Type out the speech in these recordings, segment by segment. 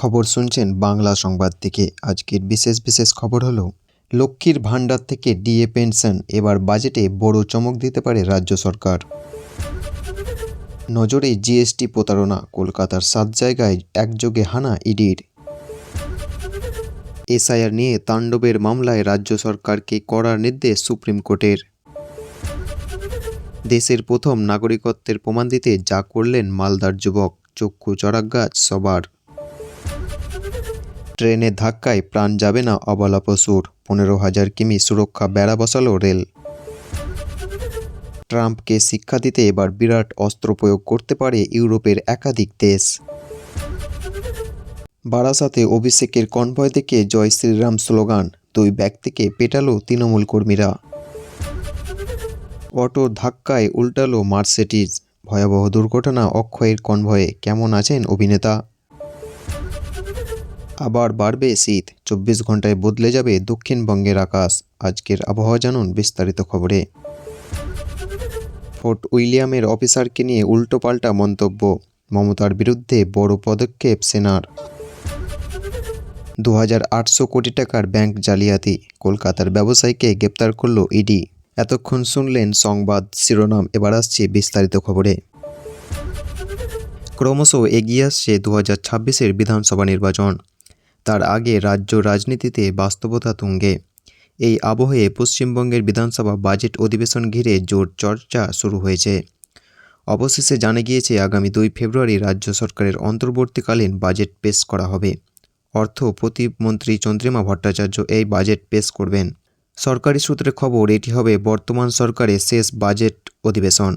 খবর শুনছেন বাংলা সংবাদ থেকে। আজকের বিশেষ বিশেষ খবর হলো, লক্ষ্মীর ভাণ্ডার থেকে ডিএ পেনশন, এবার বাজেটে বড় চমক দিতে পারে রাজ্য সরকার। নজরে জিএসটি প্রতারণা, কলকাতার সাত জায়গায় একযোগে হানা ইডির। এসআইআর নিয়ে তাণ্ডবের মামলায় রাজ্য সরকারকে করার নির্দেশ সুপ্রিম কোর্টের। দেশের প্রথম নাগরিকত্বের প্রমাণ দিতে যা করলেন মালদার যুবক, চক্ষু চড়াগাছ সবার। ট্রেনের ধাক্কায় প্রাণ যাবে না অবলা পশুর। পনেরো হাজার কিমি সুরক্ষা বেড়া বসালো রেল। ট্রাম্পকে শিক্ষা দিতে এবার বিরাট অস্ত্র প্রয়োগ করতে পারে ইউরোপের একাধিক দেশ। বারাসাতে অভিষেকের কনভয় থেকে জয় শ্রীরাম স্লোগান, দুই ব্যক্তিকে পেটালো তৃণমূল কর্মীরা। অটো ধাক্কায় উল্টালো মার্সেডিজ। ভয়াবহ দুর্ঘটনা অক্ষয়ের কনভয়ে। কেমন আছেন অভিনেতা? আবার বাড়বে শীত। চব্বিশ ঘন্টায় বদলে যাবে দক্ষিণবঙ্গের আকাশ। আজকের আবহাওয়া জানুন বিস্তারিত খবরে। ফোর্ট উইলিয়ামের অফিসারকে নিয়ে উল্টোপাল্টা মন্তব্য, মমতার বিরুদ্ধে বড় পদক্ষেপ সেনার। দু হাজার আটশো কোটি টাকার ব্যাংক জালিয়াতি, কলকাতার ব্যবসায়ীকে গ্রেপ্তার করল ইডি। এতক্ষণ শুনলেন সংবাদ শিরোনাম, এবার আসছে বিস্তারিত খবরে। ক্রমশ এগিয়ে আসছে দু হাজার বিধানসভা নির্বাচন। তার আগে রাজ্য রাজনীতিতে বাস্তবতা তুঙ্গে। এই আবহে পশ্চিমবঙ্গের বিধানসভা বাজেট অধিবেশন ঘিরে জোর চর্চা শুরু হয়েছে। অবশেষে জানা গিয়েছে, আগামী দুই ফেব্রুয়ারি রাজ্য সরকারের অন্তর্বর্তীকালীন বাজেট পেশ করা হবে। অর্থ প্রতিমন্ত্রী চন্দ্রিমা ভট্টাচার্য এই বাজেট পেশ করবেন। সরকারি সূত্রে খবর, এটি হবে বর্তমান সরকারের শেষ বাজেট অধিবেশন।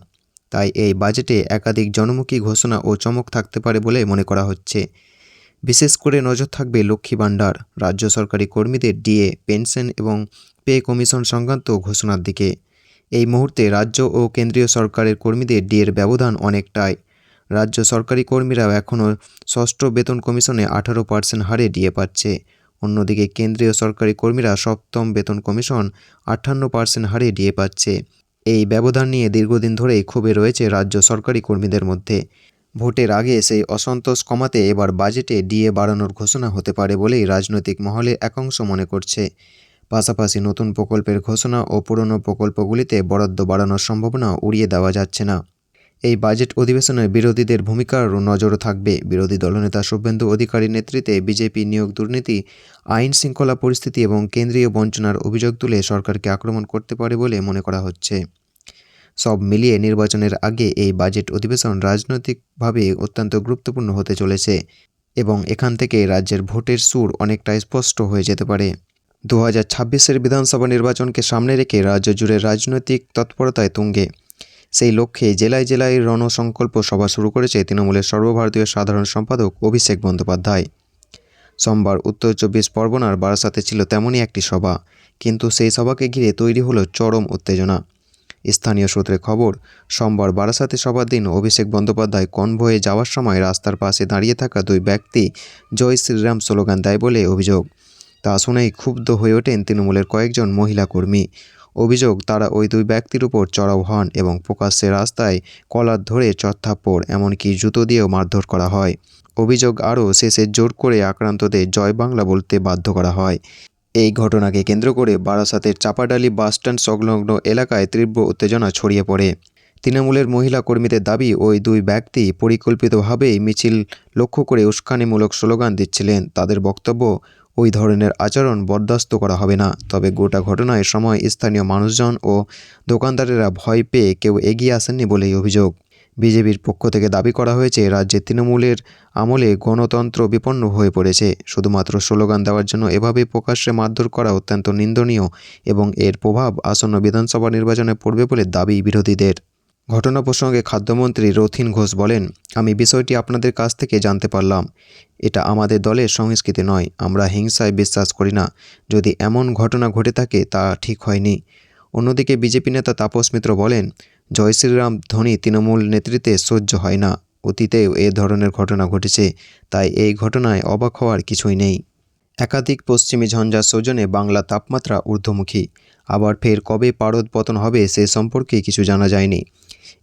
তাই এই বাজেটে একাধিক জনমুখী ঘোষণা ও চমক থাকতে পারে বলে মনে করা হচ্ছে। বিশেষ করে নজর থাকবে লক্ষ্মী ভাণ্ডার, রাজ্য সরকারি কর্মীদের ডিএ, পেনশন এবং পে কমিশন সংক্রান্ত ঘোষণার দিকে। এই মুহূর্তে রাজ্য ও কেন্দ্রীয় সরকারের কর্মীদের ডিএর ব্যবধান অনেকটাই। রাজ্য সরকারি কর্মীরাও এখনও ষষ্ঠ বেতন কমিশনে আঠারো পার্সেন্ট হারে ডিএ পাচ্ছে। অন্যদিকে কেন্দ্রীয় সরকারি কর্মীরা সপ্তম বেতন কমিশন আটান্ন পার্সেন্ট হারে ডিএ পাচ্ছে। এই ব্যবধান নিয়ে দীর্ঘদিন ধরেই ক্ষোভে রয়েছে রাজ্য সরকারি কর্মীদের মধ্যে। ভোটের আগে সেই অসন্তোষ কমাতে এবার বাজেটে ডিএ বাড়ানোর ঘোষণা হতে পারে বলেই রাজনৈতিক মহলে একাংশ মনে করছে। পাশাপাশি নতুন প্রকল্পের ঘোষণা ও পুরনো প্রকল্পগুলিতে বরাদ্দ বাড়ানোর সম্ভাবনা উড়িয়ে দেওয়া যাচ্ছে না। এই বাজেট অধিবেশনে বিরোধীদের ভূমিকারও নজরও থাকবে। বিরোধী দলনেতা শুভেন্দু অধিকারীর নেতৃত্বে বিজেপি নিয়োগ দুর্নীতি, আইন শৃঙ্খলা পরিস্থিতি এবং কেন্দ্রীয় বঞ্চনার অভিযোগ তুলে সরকারকে আক্রমণ করতে পারে বলে মনে করা হচ্ছে। সব মিলিয়ে নির্বাচনের আগে এই বাজেট অধিবেশন রাজনৈতিকভাবে অত্যন্ত গুরুত্বপূর্ণ হতে চলেছে এবং এখান থেকে রাজ্যের ভোটের সুর অনেকটা স্পষ্ট হয়ে যেতে পারে। দু হাজার ছাব্বিশের বিধানসভা নির্বাচনকে সামনে রেখে রাজ্য জুড়ে রাজনৈতিক তৎপরতায় তুঙ্গে। সেই লক্ষ্যে জেলায় জেলায় রণসংকল্প সভা শুরু করেছে তৃণমূলের সর্বভারতীয় সাধারণ সম্পাদক অভিষেক বন্দ্যোপাধ্যায়। সোমবার উত্তর চব্বিশ পরগনার বারাসাতে ছিল তেমনই একটি সভা, কিন্তু সেই সভাকে ঘিরে তৈরি হলো চরম উত্তেজনা। স্থানীয় সূত্রে খবর, সোমবার বারাসাতে সভার দিন অভিষেক বন্দ্যোপাধ্যায় কনভয়ে যাওয়ার সময় রাস্তার পাশে দাঁড়িয়ে থাকা দুই ব্যক্তি জয় শ্রীরাম স্লোগান দেয় বলে অভিযোগ। তা শুনেই ক্ষুব্ধ হয়ে ওঠেন তৃণমূলের কয়েকজন মহিলা কর্মী। অভিযোগ, তারা ওই দুই ব্যক্তির উপর চড়াও হন এবং প্রকাশ্যে রাস্তায় কলার ধরে চত্থাপ্পড় এমনকি জুতো দিয়েও মারধর করা হয়। অভিযোগ আরও শেষে জোর করে আক্রান্তদের জয় বাংলা বলতে বাধ্য করা হয়। এই ঘটনাকে কেন্দ্র করে বারাসাতের চাপাডালি বাসস্ট্যান্ড সংলগ্ন এলাকায় তীব্র উত্তেজনা ছড়িয়ে পড়ে। তৃণমূলের মহিলা কর্মীদের দাবি, ওই দুই ব্যক্তি পরিকল্পিতভাবেই মিছিল লক্ষ্য করে উস্কানিমূলক স্লোগান দিচ্ছিলেন। তাদের বক্তব্য, ওই ধরনের আচরণ বরদাস্ত করা হবে না। তবে গোটা ঘটনায় সময়, স্থানীয় মানুষজন ও দোকানদারেরা ভয় পেয়ে কেউ এগিয়ে আসেননি বলেই অভিযোগ। বিজেপির পক্ষ থেকে দাবি করা হয়েছে, রাজ্যে তৃণমূলের আমলে গণতন্ত্র বিপন্ন হয়ে পড়েছে। শুধুমাত্র স্লোগান দেওয়ার জন্য এভাবে প্রকাশ্যে মারধর করা অত্যন্ত নিন্দনীয় এবং এর প্রভাব আসন্ন বিধানসভা নির্বাচনে পড়বে বলে দাবি বিরোধীদের। ঘটনা প্রসঙ্গে খাদ্যমন্ত্রী রথিন ঘোষ বলেন, আমি বিষয়টি আপনাদের কাছ থেকে জানতে পারলাম। এটা আমাদের দলের সংস্কৃতি নয়, আমরা হিংসায় বিশ্বাস করি না। যদি এমন ঘটনা ঘটে থাকে, তা ঠিক হয়নি। অন্যদিকে বিজেপি নেতা তাপস মিত্র বলেন, জয় শ্রীরাম ধ্বনি তৃণমূল নেতৃত্বে সহ্য হয় না। অতীতেও এ ধরনের ঘটনা ঘটেছে, তাই এই ঘটনায় অবাক হওয়ার কিছুই নেই। একাধিক পশ্চিমী ঝঞ্ঝার সৌজনে বাংলা তাপমাত্রা ঊর্ধ্বমুখী। আবার ফের কবে পারদ পতন হবে সে সম্পর্কে কিছু জানা যায়নি।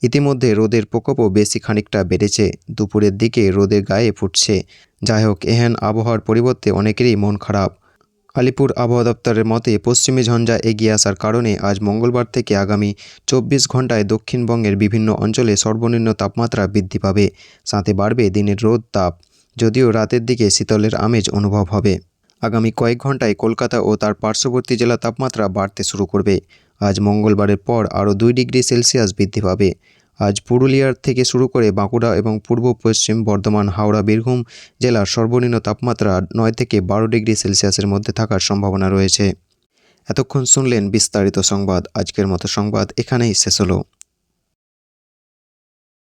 ইতিমধ্যে রোদের প্রকোপও বেশি খানিকটা বেড়েছে। দুপুরের দিকে রোদের গায়ে ফুটছে। যাই হোক, এহেন আবহাওয়ার পরিবর্তে অনেকেরই মন খারাপ। আলিপুর আবহাওয়া দপ্তরের মতে, পশ্চিমী ঝঞ্ঝা এগিয়ে আসার কারণে আজ মঙ্গলবার থেকে আগামী চব্বিশ ঘন্টায় দক্ষিণবঙ্গের বিভিন্ন অঞ্চলে সর্বনিম্ন তাপমাত্রা বৃদ্ধি পাবে। সাথে বাড়বে দিনের রোদ তাপ, যদিও রাতের দিকে শীতলের আমেজ অনুভব হবে। আগামী কয়েক ঘন্টায় কলকাতা ও তার পার্শ্ববর্তী জেলা তাপমাত্রা বাড়তে শুরু করবে। আজ মঙ্গলবারের পর আরও দুই ডিগ্রি সেলসিয়াস বৃদ্ধি পাবে। আজ পুরুলিয়ার থেকে শুরু করে বাঁকুড়া এবং পূর্ব পশ্চিম বর্ধমান, হাওড়া, বীরভূম জেলার সর্বনিম্ন তাপমাত্রা নয় থেকে বারো ডিগ্রি সেলসিয়াসের মধ্যে থাকার সম্ভাবনা রয়েছে। এতক্ষণ শুনলেন বিস্তারিত সংবাদ। আজকের মতো সংবাদ এখানেই শেষ হলো।